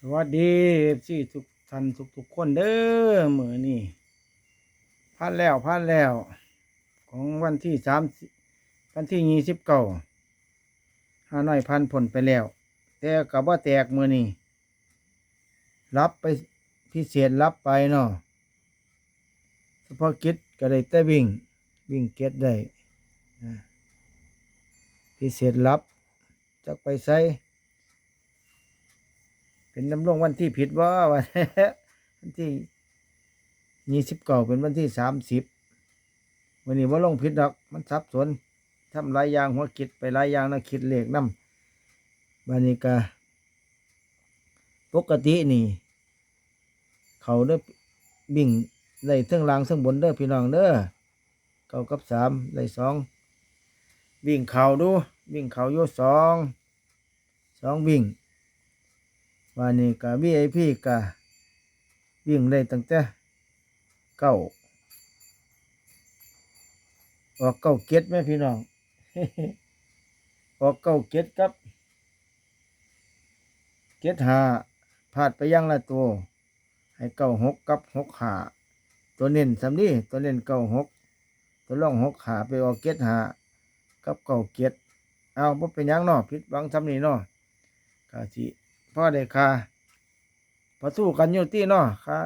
สวัสดีพี่ทุกท่านทุกทุกคนเด้อมือนี่ผ่านแล้วผ่านแล้ว ของวันที่สามวันที่ยี่สิบเก้าห้าน้อยพันผลไปแล้ว แต่กับว่าแตกมือนี่รับไปพิเศษรับไปเนาะเฉพาะกิจก็ได้แต่วิ่ง วิ่งเก็ตได้พิเศษรับจะไปใส่ เป็นน้ำลงวันที่ผิดว่าวันวันที่ยี่สิบเก้าเป็นวันที่สามสิบวันนี้ว่าลงผิดดอก มันสับสนทำลายยางหัวคิดไปลายยางนะคิดเลขนำวันนี้ก็ปกตินี่ เขาเด้อบิ่งได้เทั้งล่างเทั้งบนเด้อพี่น้องเด้อเก้ากับสามได้สองวิ่งเข่าดู วิ่งเข่าอยู่สองสองวิ่ง วันนี้กะวีไอพีกะวิ่งได้ตั้งแต่เก้าออกเก้าเก็ดไหมพี่น้องออกเก้าเก็ดครับ เก็ดหาพาดไปยังละตัว ให้เก้าหกกับหกหาตัวเน้นสำนี้ตัวเน้นเก้าหกตัวล่องหกหาไปออกเก็ดหากับเก้าเก็ดเอาบ่เป็นยังเนาะผิดหวังสำนี้เนาะกะสิ พ่อได้ค่ะพอสู้กันอยู่ที่เนาะค่ะ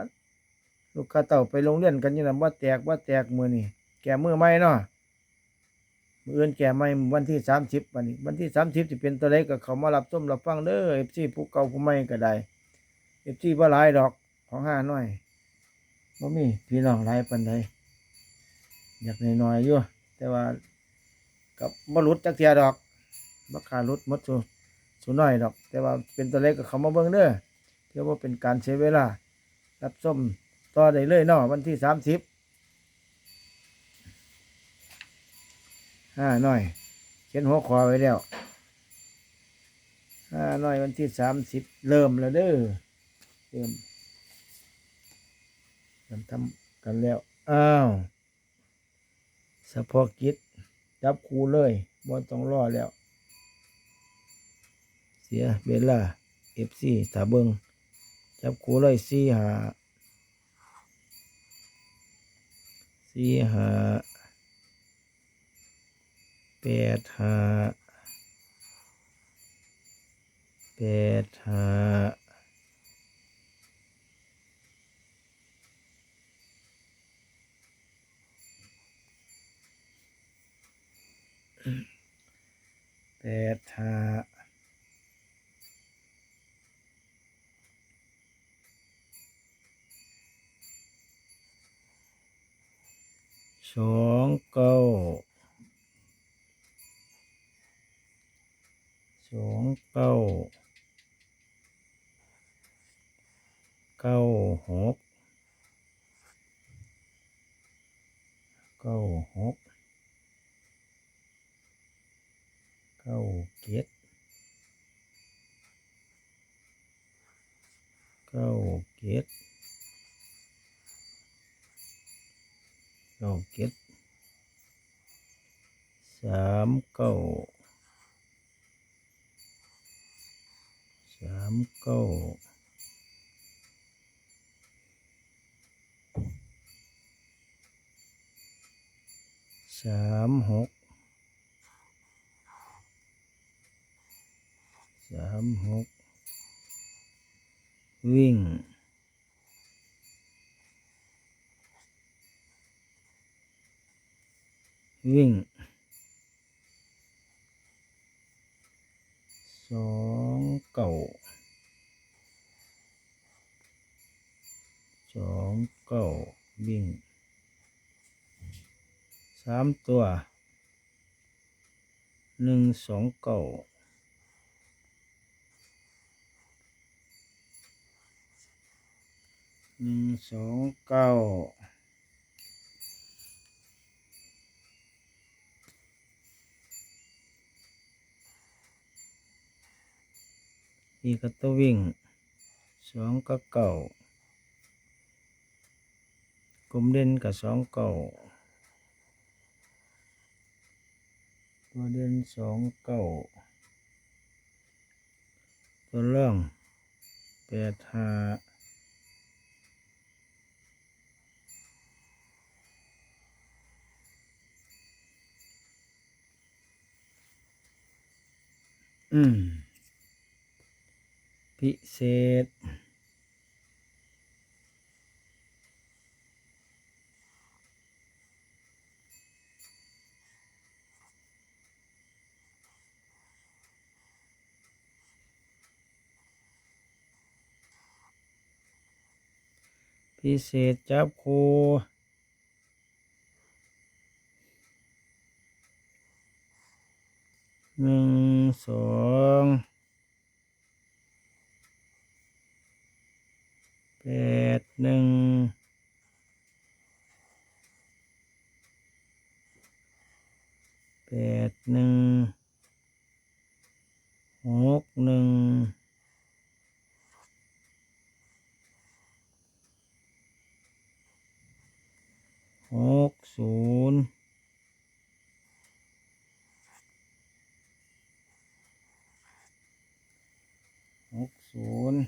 ลูกค้าเต่าไปโรงเรียนกันอยู่นะว่าแตกว่าแตกมือนี่แก่มือไม่เนาะมืออื่นแก่ไม่วันที่สามสิบวันนี้ วันที่สามสิบจะเป็นตัวเล็กก็เขามารับส้มรับฟังเด้อเอฟซีผู้เก่าผู้ใหม่ก็ได้เอฟซีว่าหลายดอกของห้าน้อยบ่มีพี่น้องหลายปันใดอยากน้อยๆอยู่แต่ว่ากับบรุษจักเทียดอกบักขารุดมดสุ สูน้อยดอก แต่ว่าเป็นตัวเล็กก็เขามาเบิ่งเด้อเพื่อว่าเป็นการเสียเวลา รับส้มต่อได้เลยเนาะวันที่สามสิบห้าหน่อยเขียนหัวขอไว้แล้วห้าหน่อยวันที่สามสิบเริ่มแล้วเด้อเริ่มเริ่มทำกันแล้ว อ้าวสะพอกิจจับคูเลยบ่ต้องรอแล้ว สียเวลาเอฟซีถ้าเบิงจับคู่เลยสี่หาสี่หาแปดหาแปดหาแปดหา สองเก้าสองเก้าเก้าหกเก้าหกเก้าเจ็ดเก้าเจ็ด เก้าเจ็ดสามเก้าสามเก้าสามหกสามหกวิ่ง วิ่งสองเก่าสองเก่าวิ่งสามตัวหนึ่งสองเก่าหนึ่งสองเก้า อีกก็ตัววิ่งสองก็เก่ากลมเด่นกับสองเก่าตัวเด่นสองเก่าตัวล่องแปดหาอืม พิเศษ พิเศษจับคูหนึ่งสองแปดหนึ่งแปดหนึ่งหกหนึ่ง หกศูนย์ หกศูนย์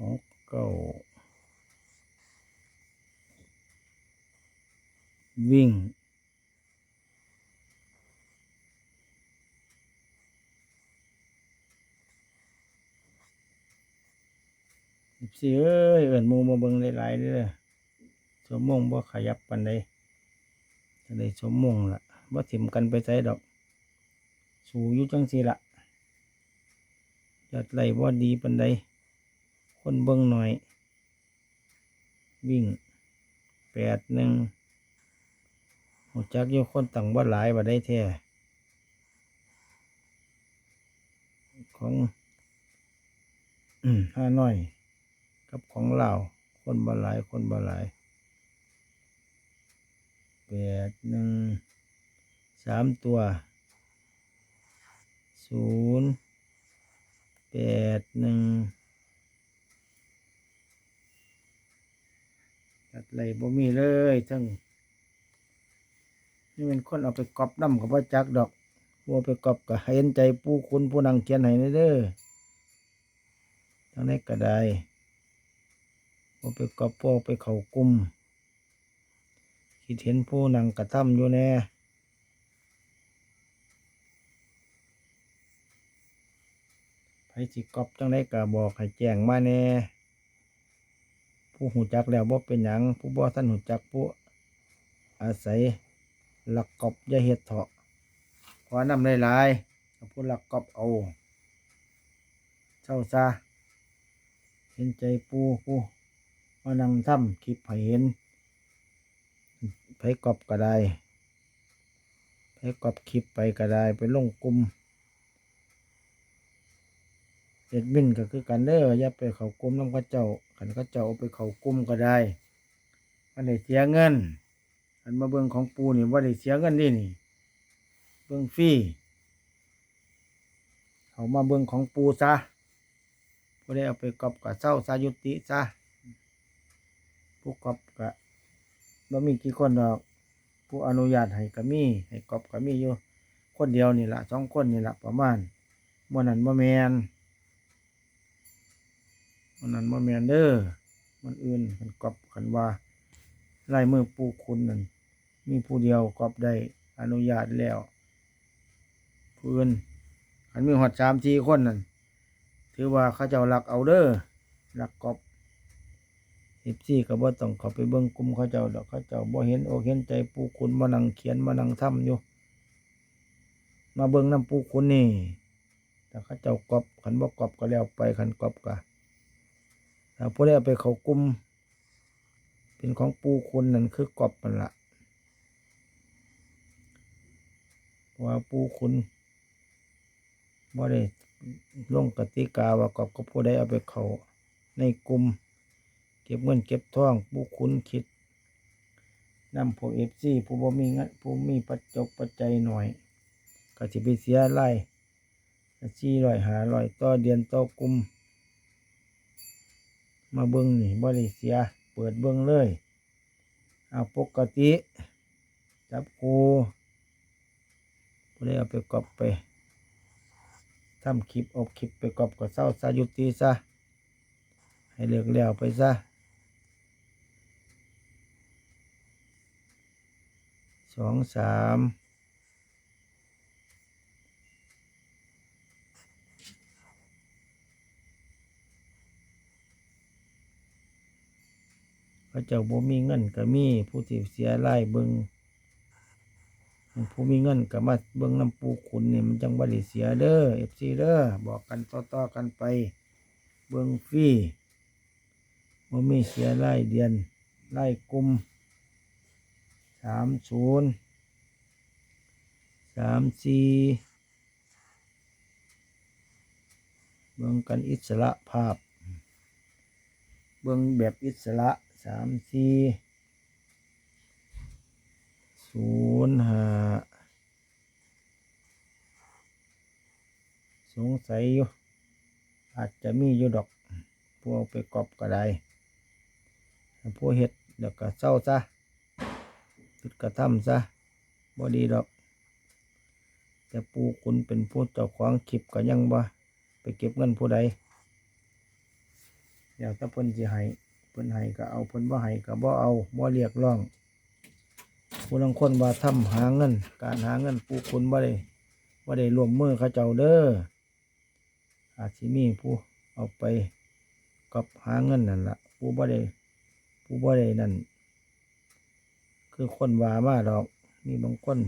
หกเก้าวิ่งสิเอ้ยเอิ้นมูมาเบิ่งหลายๆเด้อสมมงบ่ขยับปานใดจะได้สมมงล่ะบ่ถิ่มกันไปไสดอก สูอยู่จังซี่ล่ะจัดไล่บ่ดีปานใด คนเบิ่งหน่อย วิ่งแปดหนึ่งหูจักอยู่คนตั้งบ่หลายบ่ได้แท้ของห้าน้อย กับของเราคนบ่หลาย คนบ่หลายแปดหนึ่งสามตัวศูนย์แปดหนึ่ง จัดไรบ่มีเลยทั้งนี่เป็นคนเอาไปกอบน้ำกับว่าจักดอกบัวไปกอบกับเห็นใจผู้คุณผู้นังเขียนให้เด้อทั้งนี้ก็ได้บ่ไปกับพวกไปเข่ากลุ่มคิดเห็นผู้นังกระทำอยู่แน่ไผสิกอบจังไดก็บอกให้แจ้งมาแน่ ผู้หูจักแล้วบ่เป็นหยังผู้บ่ทันหูจักผู้อาศัยหลักกอบย่าเฮ็ดเถาะขอนำหลายๆผู้หลักกอบเอาเช่าซะเห็นใจปูผู้มานั่งทำคลิปให้เห็นไปกอบก็ได้ไปกอบคลิปไปก็ได้ไปลงกลุ่ม เอ็ดมินก็คือกันเด้ออย่าไปเขากลมน้ำเข้าเจ้าขันเข้าเจ้าเอาไปเขากลมก็ได้มันได้เสียเงินอันมาเบิ่งของปูนี่ว่าได้เสียเงินนี่นี่ เบิ่งฟรีเขามาเบิ่งของปูซะบ่ได้เอาไปกอบกับเศร้าซายุติซะผู้กอบก็บ่มีกี่คนดอก ผู้อนุญาตให้ก็มีให้กอบก็มีอยู่ คนเดียวนี่ละสองคนนี่ละประมาณมื่อนั้นบ่แมน มื่อนั้นบ่แมนเด้อมันอื่นมันกอบกันว่าลายมือปูคุณนั่นมีผู้เดียวกอบได้อนุญาตแล้วผู้อื่นอันมีหอดสามสี่คนนั่นถือว่าเขาเจ้าหลักเอาเด้อหลักกอบสิบสี่ก็บ่ต้องเข้าไปเบิ่งกลุ่มเขาเจ้าดอกเขาเจ้าบ่เห็นโอเห็นใจปูคุณมานังเขียนมานังทำอยู่มาเบิ่งน้ำปูคุณนี่แต่เขาเจ้ากอบขันบ่กอบก็แล้วไปขันกอบก็ ถ้าผู้ใดเอาไปเขากุม เป็นของปูคุณนั่นคือกอบมันละว่าปูคุณบ่ได้ลงกติกาว่ากอบก็ผู้ใดเอาไปเขาในกลุ่มเก็บเงินเก็บทองปูคุณคิดนำพวกเอฟซีผู้บ่มีเงินผู้มีปัจจกปัจจัยหน่อยก็สิไปเสียไล่สี่ร้อยหาร้อยต่อเดือนต่อกลุ่ม มาเบิ้งนี่บ่ได้เสีย เปิดเบิ้งเลยเอาปกติ จับกูบ่ได้เอาไปกอบไปทำคลิปอาคลิปไปกอบกับเศร้าซายุติซะ ให้เลิกแล้วไปซะสองสาม ระเจ้าบ่มีเงินก็มีผู้ที่เสียรายเบิงผู้มีเงินก็มาเบิงน้ำปูขุนนี่มันจังบ่ได้เสียเด้อเอฟซีเด้อบอกกันต่อๆกันไป เบิงฟรีบ่มีเสียรายเดือนรายกลุ่มสามศูนย์สามสี่เบิ่งกันอิสระภาพ เบิ่งแบบอิสระ สามสี่ศูนย์ห้าสงสัยอยู่อาจจะมีอยู่ดอกพวกไปกอบก็ได้พวกเห็ดเดี๋ยวก็เศร้าซะจุดกระทำซะบ่ดีดอก แต่ปูคุณเป็นผู้เจ้าของคลิปก็ยังบ่ไปเก็บเงินผู้ใดเดี๋ยวถ้าเพิ่นสิให้เพิ่นให้ก็เอาเพิ่นบ่ให้ก็บ่เอาบ่เรียกร้องผู้ลางคนว่าทำหาเงิน การหาเงินปูคุณบ่ได้บ่ได้รวมมือเขาเจ้าเด้ออาจสิมีผู้เอาไปกับหาเงินนั่นล่ะผู้บ่ได้ผู้บ่ได้นั่นคือคนว่ามาดอก มีบางคน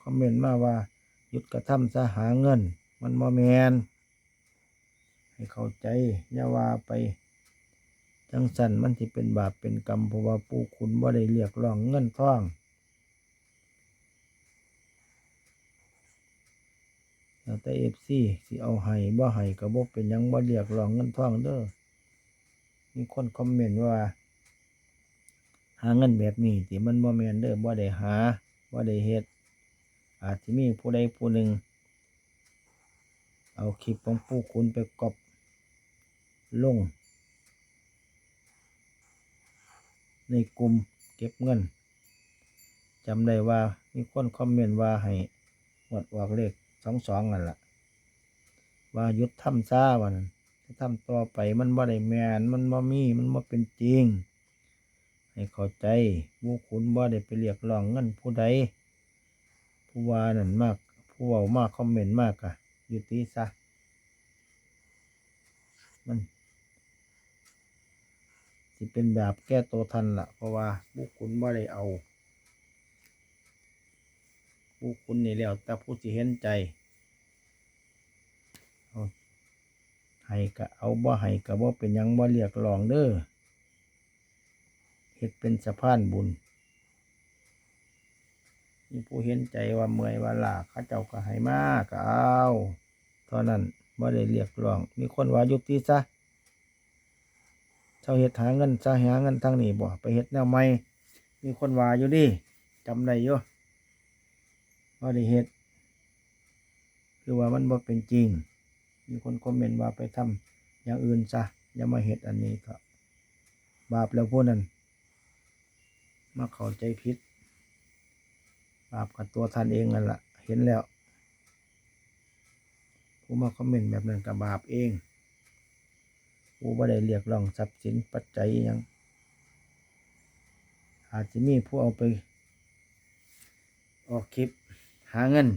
คอมเมนต์มาว่าหยุดกระทำซะหาเงิน มันบ่แมนให้เข้าใจอย่าว่าไป จังสันมันที่เป็นบาปเป็นกรรมเพราะว่าปู่คุณบ่ได้เรียกร้องเงินทองแต่เอฟซีสิเอาให้บ่ให้ก็บ่เป็นยังบ่เรียกร้องเงินทองเด้อมีคนคอมเมนต์ว่า หาเงินแบบนี้ที่มันบ่แมนเด้อบ่ได้หาบ่ได้เฮ็ดอาจจะมีผู้ใดผู้หนึ่ง เอาคลิปของผู้คุณไปกอบลง ในกลุ่มเก็บเงินจำได้ว่ามีคนคอมเมนต์ว่าให้หวดออกเลขสองสองนั่นแหละว่ายุดทำซ่าวันถ้าทำต่อไปมันบ่ได้แมนมันบ่มีมันบ่เป็นจริง ให้เข้าใจผู้คุณบ่ได้ไปเรียกร้องเงินผู้ใดผู้ว่านั่นมาก ผู้เว้ามากคอมเมนต์มากอะยุติซะ มัน สิเป็นแบบแก้ตัวทันละเพราะว่าบุคคลบ่ได้เอา บุคคลนี่แล้วแต่ผู้ที่เห็นใจให้ก็เอาบ่ให้ก็บ่เป็นยังบ่เรียกร้องเด้อเฮ็ดเป็นสะพานบุญมีผู้เห็นใจว่าเมื่อยว่าลาเขาเจ้าก็ให้มากก็เอาเท่านั้นบ่ได้เรียกร้อง มีคนว่ายุติซะ เจ้าเฮ็ดหาเงินซะหาเงินทางนี้บ่ไปเฮ็ดแนวใหม่มีคนว่าอยู่ดิจำได้อยู่บ่ได้เฮ็ดคือว่ามันบ่เป็นจริง มีคนคอมเมนต์ว่าไปทำอย่างอื่นซะอย่ามาเฮ็ดอันนี้ก็บาปแล้วพวกนั้นมาเข้าใจผิดบาปกับตัวท่านเองนั่นแหละเห็นแล้ว ผู้มาคอมเมนต์แบบนั้นกับบาปเอง ผู้บ่ได้เรียกร้องทรัพย์สินปัจจัยยัง อาจจะมีผู้เอาไป ออกคลิปหาเงิน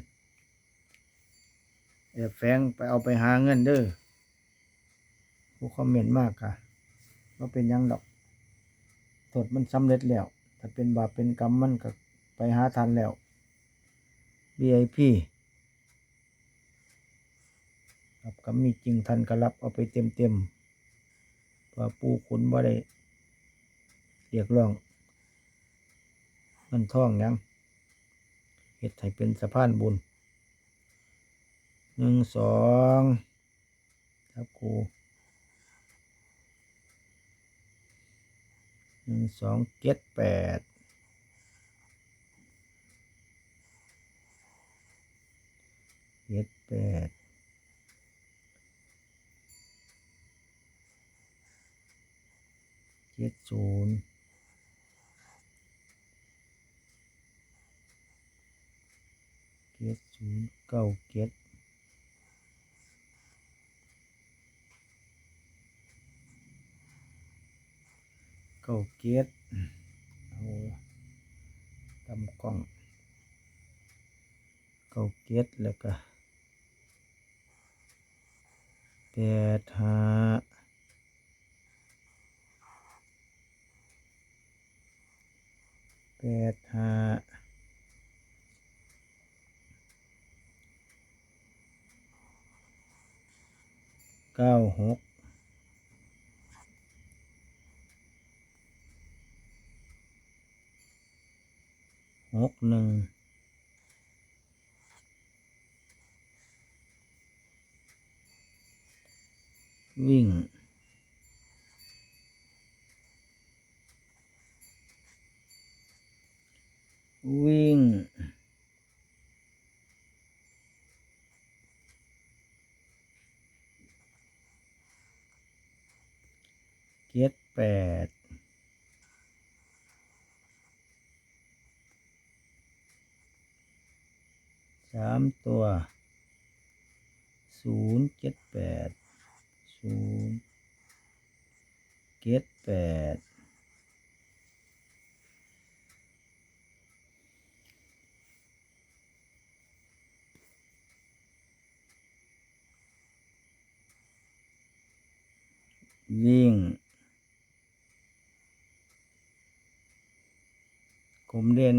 แอบแฝงไปเอาไปหาเงินเด้อผู้คอมเมนต์มากค่ะว่าเป็นยังดอกโทษมันสำเร็จแล้ว ถ้าเป็นบาปเป็นกรรมมันก็ไปหาทันแล้ว VIP ครับก็มีจริงทันก็รับเอาไปเต็มเต็ม ว่าปูขุนบ่ได้เรียกร้องงินท่องยังเฮ็ดให้เป็นสะพานบุญหนึ่งสองครับครูหนึ่งสองเจ็ดแปดเจ็ดแปด เจ็ดศูนย์เจ็ดศูนย์เก้าเจ็ดเก้าเจ็ดเอาตำกล้องเก้าเจ็ดแล้วก็แปดห้าแป ดห้าเก้าหกหกหนึ่งวิ่ง วิ่งเจ็ดแปดสามตัวศูนย์เจ็ดแปดศูนย์เจ็ดแปด ยิ่งกลมเด่น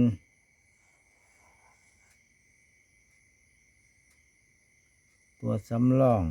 ตัวสำรอง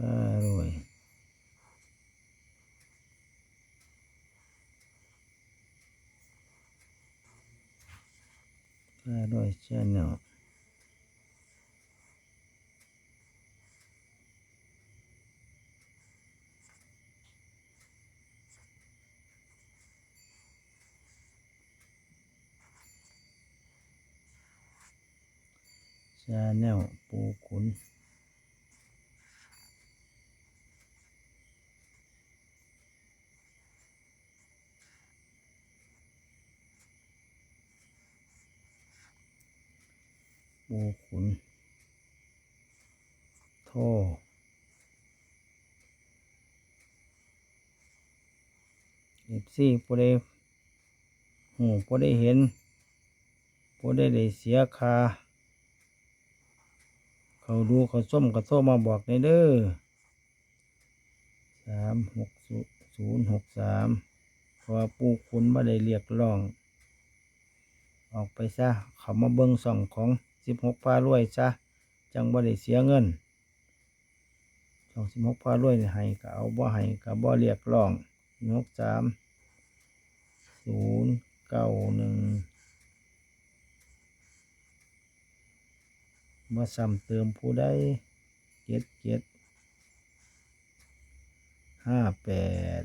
ผ้ารวยผ้ารวยชาแนลชาแนล ปูขุนปูขุนโทเอฟซีผู้ใดหูผู้ใดเห็นผู้ใดได้เสียคา เขาดูเขาส้มเขาโทรมาบอกในเด้อสามหกศูนย์หกสามเพราะปูขุนม่ได้เรียกร้อง ออกไปซะ เขามาเบิ้งส่องของ สิบหกพารวยซะจังบ่ได้เสียเงินช่องสิบหกพารวยนี่ให้ก็เอาบ่ให้ก็บ่เรียกร้องหกสามศูนย์เก้าหนึ่งมาซ้ำเติมผู้ใดเจ็ดเจ็ดห้าแปด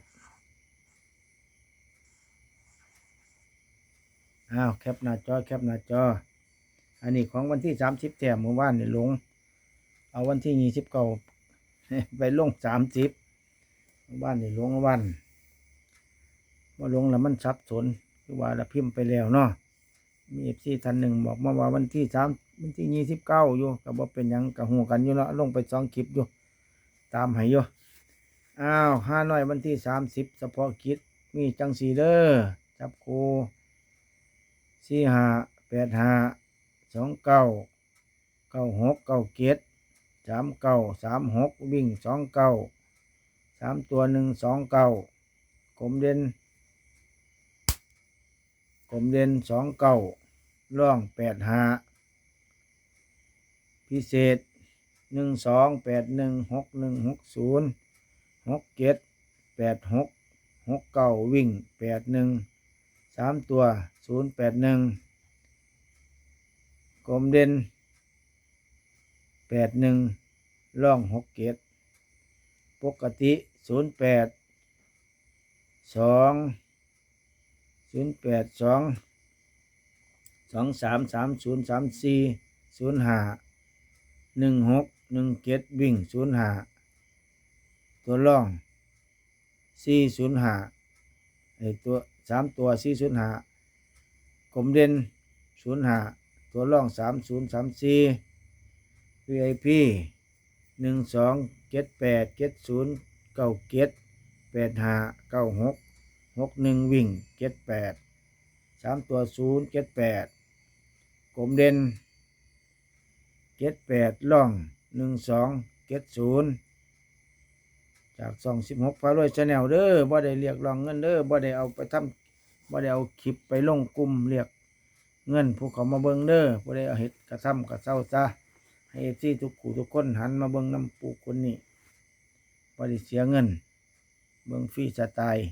อ้าว แคปหน้าจอ แคปหน้าจอ อันนี้ของวันที่สามสิบแถมเมื่อวานนี่ลง เอาวันที่ยี่สิบเก้าไปลงสามสิบเมื่อวานนี่ลงวันว่าลงแล้วมันสับสนคือว่าเราพิมพ์ไปแล้วเนาะมีเอฟซีท่านหนึ่งบอกมาว่าวันที่สามวันที่ยี่สิบเก้าอยู่ก็บอกเป็นยังกับหูกันอยู่เนาะลงไปสองคลิปอยู่ ตามให้อยู่อ้าวห้าน้อยวันที่สามสิบเฉพาะกิจมีจังสีเด้อจับโคสี่ห้าแปดห้า สองเก้าเก้าหกเก้าเกตสามเก้าสามหกวิ่งสองเก้าสามตัวหนึ่งสองเก้ากลมเด่นกลมเด่นสองเก้าล่องแปดห้าพิเศษหนึ่งสองแปดหนึ่งหกหนึ่งหกศูนย์หกเกตแปดหกหกเก้าวิ่งแปดหนึ่งสามตัวศูนย์แปดหนึ่ง กลมเด่นแปดหนึ่งล่องหกเกตปกติศูนย์แปดสองศูนย์แปดสองสองสามสามศูนย์สามสี่ศูนย์ห้าหนึ่งหกหนึ่งเกตวิ่งศูนย์ห้าตัวล่องสี่ศูนย์ห้าไอตัวสามตัวสี่ศูนย์ห้ากลมเด่นศูนย์ห้า ตัวล่องสามศูนย์สามสี่ VIP หนึ่งสองเจ็ดแปดเจ็ดศูนย์เก้าเจ็ดแปดห้าเก้าหกหกหนึ่งวิ่งเจ็ดแปดสามตัวศูนย์เจ็ดแปดกลมเด่นเจ็ดแปดล่องหนึ่งสองเจ็ดศูนย์จากสองสิบหกพารวยชาแนลเด้อบ่ได้เรียกร้องเงินเด้อบ่ได้เอาไปทำบ่ได้เอาคลิปไปลงกลุ่มเรียก เงินผู้เขามาเบิ่งเด้อบ่ได้เอาเห็ดกระทำกระเซ้าซะให้เอฟซีทุกขู่ทุกคนหันมาเบิ่งน้ำปูคนนี้บริเสียเงิน เบิ่งฟรีสไตล์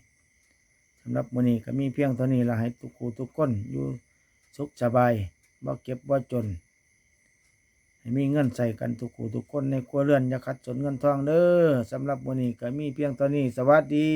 สำหรับมื้อนี้ก็มีเพียงเท่านี้ละให้ทุกขู่ทุกคนอยู่สุขสบายบ่เก็บบ่จนให้มีเงินใส่กันทุกขู่ทุกคนในครัวเรือนอย่าขัดสนเงินทองเด้อสำหรับมื้อนี้ก็มีเพียงเท่านี้สวัสดี